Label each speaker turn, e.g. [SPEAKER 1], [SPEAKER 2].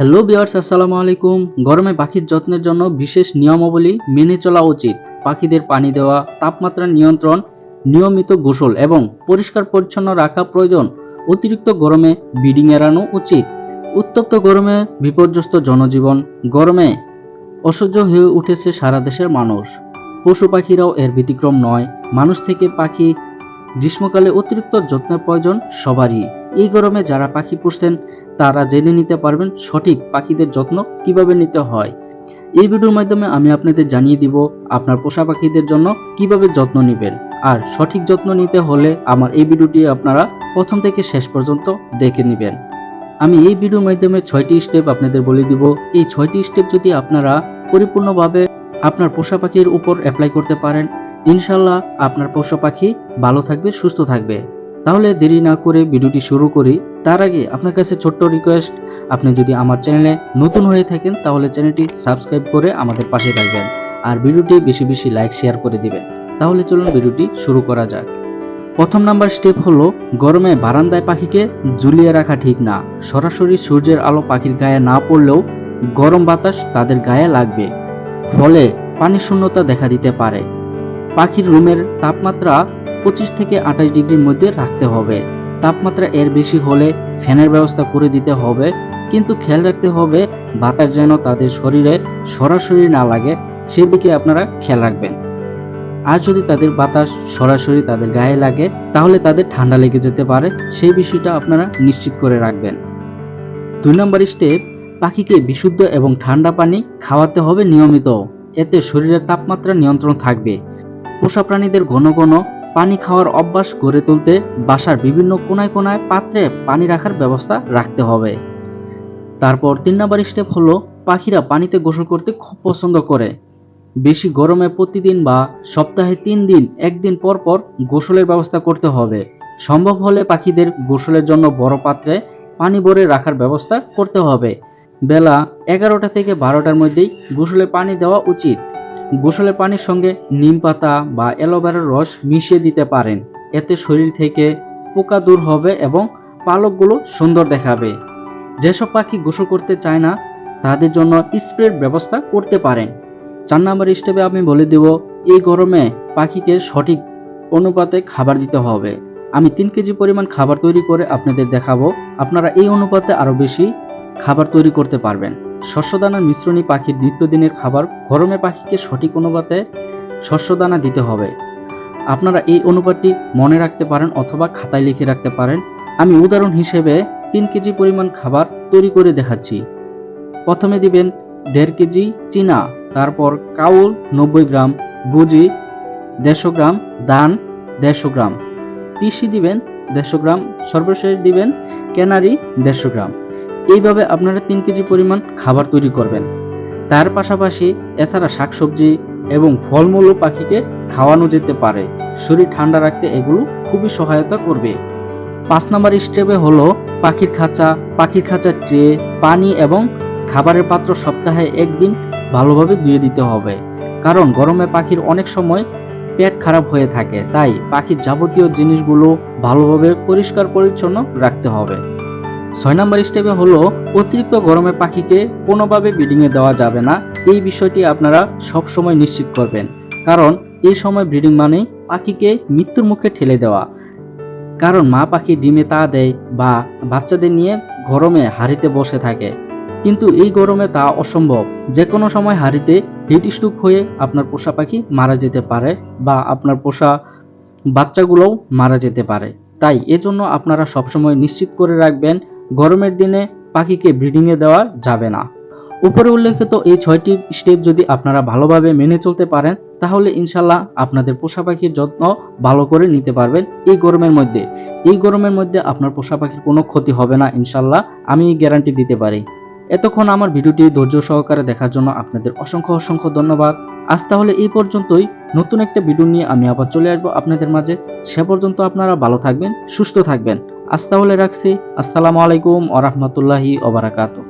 [SPEAKER 1] Hello বিয়ার্স আসসালামু আলাইকুম। গরমে পাখির যত্নের জন্য বিশেষ নিয়মাবলী মেনে চলা উচিত। পাখিদের পানি দেওয়া, তাপমাত্রা নিয়ন্ত্রণ, নিয়মিত গোসল এবং পরিষ্কার পরিচ্ছন্ন রাখা প্রয়োজন। অতিরিক্ত গরমে ব্রিডিং এড়ানো উচিত। উত্তপ্ত গরমে বিপর্যস্ত জনজীবন। গরমে অসহ্য হয়ে উঠেছে সারা দেশের মানুষ। পশু পাখিরাও এর ব্যতিক্রম নয়। মানুষ থেকে পাখি গ্রীষ্মকালে অতিরিক্ত যত্নের প্রয়োজন সবারই। এই গরমে যারা পাখি পুষছেন, তারা জেনে নিতে পারবেন সঠিক পাখিদের যত্ন কীভাবে নিতে হয়। এই ভিডিওর মাধ্যমে আমি আপনাদের জানিয়ে দিব আপনার পোষা পাখিদের জন্য কীভাবে যত্ন নেবেন। আর সঠিক যত্ন নিতে হলে আমার এই ভিডিওটি আপনারা প্রথম থেকে শেষ পর্যন্ত দেখে নেবেন। আমি এই ভিডিওর মাধ্যমে ছয়টি স্টেপ আপনাদের বলে দিব। এই ছয়টি স্টেপ যদি আপনারা পরিপূর্ণভাবে আপনার পোষা পাখির উপর অ্যাপ্লাই করতে পারেন ইনশাল্লাহ আপনার পোষা পাখি ভালো থাকবে, সুস্থ থাকবে। তাহলে দেরি না করে ভিডিওটি শুরু করি। তার আগে আপনার কাছে ছোট্ট রিকোয়েস্ট আপনি যদি আমার চ্যানেলে নতুন হয়ে থাকেন, তাহলে চ্যানেলটি সাবস্ক্রাইব করে আমাদের পাশে থাকবেন। আর ভিডিওটি বেশি বেশি লাইক শেয়ার করে দিবেন। তাহলে চলুন ভিডিওটি শুরু করা যাক। প্রথম নাম্বার স্টেপ হলো, গরমে বারান্দায় পাখিকে ঝুলিয়ে রাখা ঠিক না। সরাসরি সূর্যের আলো পাখির গায়ে না পড়লেও গরম বাতাস তাদের গায়ে লাগবে। ফলে পানি শূন্যতা দেখা দিতে পারে। পাখির রুমের তাপমাত্রা পঁচিশ থেকে আঠাশ ডিগ্রির মধ্যে রাখতে হবে। তাপমাত্রা এর বেশি হলে ফ্যানের ব্যবস্থা করে দিতে হবে, কিন্তু খেয়াল রাখতে হবে বাতাস যেন তাদের শরীরে সরাসরি না লাগে, সেদিকে আপনারা খেয়াল রাখবেন। আর যদি তাদের বাতাস সরাসরি তাদের গায়ে লাগে, তাহলে তাদের ঠান্ডা লেগে যেতে পারে, সেই বিষয়টা আপনারা নিশ্চিত করে রাখবেন। দুই নম্বর স্টেপ, পাখিকে বিশুদ্ধ এবং ঠান্ডা পানি খাওয়াতে হবে নিয়মিত। এতে শরীরের তাপমাত্রা নিয়ন্ত্রণ থাকবে। পোষা প্রাণীদের ঘন ঘন পানি খাওয়ার অভ্যাস গড়ে তুলতে বাসার বিভিন্ন কোনায় কোনায় পাত্রে পানি রাখার ব্যবস্থা রাখতে হবে। তারপর তিন নম্বর স্টেপ হলো পাখিরা পানিতে গোসল করতে খুব পছন্দ করে। বেশি গরমে প্রতিদিন বা সপ্তাহে তিন দিন, একদিন পর পর গোসলের ব্যবস্থা করতে হবে। সম্ভব হলে পাখিদের গোসলের জন্য বড় পাত্রে পানি ভরে রাখার ব্যবস্থা করতে হবে। বেলা এগারোটা থেকে বারোটার মধ্যেই গোসলে পানি দেওয়া উচিত। গোসলের পানির সঙ্গে নিম পাতা বা অ্যালোভেরার রস মিশিয়ে দিতে পারেন। এতে শরীর থেকে পোকা দূর হবে এবং পালকগুলো সুন্দর দেখাবে। যেসব পাখি গোসল করতে চায় না, তাদের জন্য স্প্রের ব্যবস্থা করতে পারেন। চার নম্বর স্টেপে আমি বলে দেব, এই গরমে পাখিকে সঠিক অনুপাতে খাবার দিতে হবে। আমি তিন কেজি পরিমাণ খাবার তৈরি করে আপনাদের দেখাবো। আপনারা এই অনুপাতে আরও বেশি খাবার তৈরি করতে পারবেন। শস্যদানার মিশ্রণী পাখির নিত্যদিনের খাবার। গরমে পাখিকে সঠিক অনুপাতে শস্যদানা দিতে হবে। আপনারা এই অনুপাতটি মনে রাখতে পারেন অথবা খাতায় লিখে রাখতে পারেন। আমি উদাহরণ হিসেবে তিন কেজি পরিমাণ খাবার তৈরি করে দেখাচ্ছি। প্রথমে দিবেন দেড় কেজি চীনা, তারপর কাউল নব্বই গ্রাম, বুজি দেড়শো গ্রাম, দান দেড়শো গ্রাম। তিসি দিবেন দেড়শো গ্রাম, সর্বশেষ দিবেন ক্যানারি দেড়শো গ্রাম। এইভাবে আপনারা তিন কেজি পরিমাণ খাবার তৈরি করবেন। তার পাশাপাশি এছাড়া শাকসবজি এবং ফলমূলও পাখিকে খাওয়ানো যেতে পারে। শরীর ঠান্ডা রাখতে এগুলো খুবই সহায়তা করবে। পাঁচ নম্বর স্টেপে হলো পাখির খাঁচা, পাখির খাঁচার ট্রে, পানি এবং খাবারের পাত্র সপ্তাহে একদিন ভালোভাবে ধুয়ে দিতে হবে। কারণ গরমে পাখির অনেক সময় পেট খারাপ হয়ে থাকে, তাই পাখির যাবতীয় জিনিসগুলো ভালোভাবে পরিষ্কার পরিচ্ছন্ন রাখতে হবে। ছয় নম্বর স্টেপে হলো, অতিরিক্ত গরমে পাখিকে কোনোভাবে ব্রিডিংয়ে দেওয়া যাবে না। এই বিষয়টি আপনারা সব সময় নিশ্চিত করবেন। কারণ, এই সময় ব্রিডিং মানেই পাখিকে মৃত্যুর মুখে ঠেলে দেওয়া। কারণ, মা পাখি ডিমে তা দেয় বা বাচ্চাদের নিয়ে গরমে হাড়িতে বসে থাকে। কিন্তু এই গরমে তা অসম্ভব। যে কোনো সময় হাড়িতে হিট স্ট্রোক হয়ে আপনার পোষা পাখি মারা যেতে পারে বা আপনার পোষা বাচ্চাগুলোও মারা যেতে পারে। তাই এজন্য আপনারা সবসময় নিশ্চিত করে রাখবেন গরমের দিনে পাখিকে ব্রিডিংয়ে দেওয়া যাবে না। উপরে উল্লেখিত এই ছয়টি স্টেপ যদি আপনারা ভালোভাবে মেনে চলতে পারেন, তাহলে ইনশাল্লাহ আপনাদের পোষা পাখির যত্ন ভালো করে নিতে পারবেন এই গরমের মধ্যে। এই গরমের মধ্যে আপনার পোষা পাখির কোনো ক্ষতি হবে না ইনশাল্লাহ আমি গ্যারান্টি দিতে পারি। এতক্ষণ আমার ভিডিওটি ধৈর্য সহকারে দেখার জন্য আপনাদের অসংখ্য অসংখ্য ধন্যবাদ। আজ তাহলে এই পর্যন্তই। নতুন একটা ভিডিও নিয়ে আমি আবার চলে আসব আপনাদের মাঝে। সে পর্যন্ত আপনারা ভালো থাকবেন, সুস্থ থাকবেন। আজ তাহলে রাখছি আসসালামু আলাইকুম আ রহমতুল্লাহি ওবরাকাতু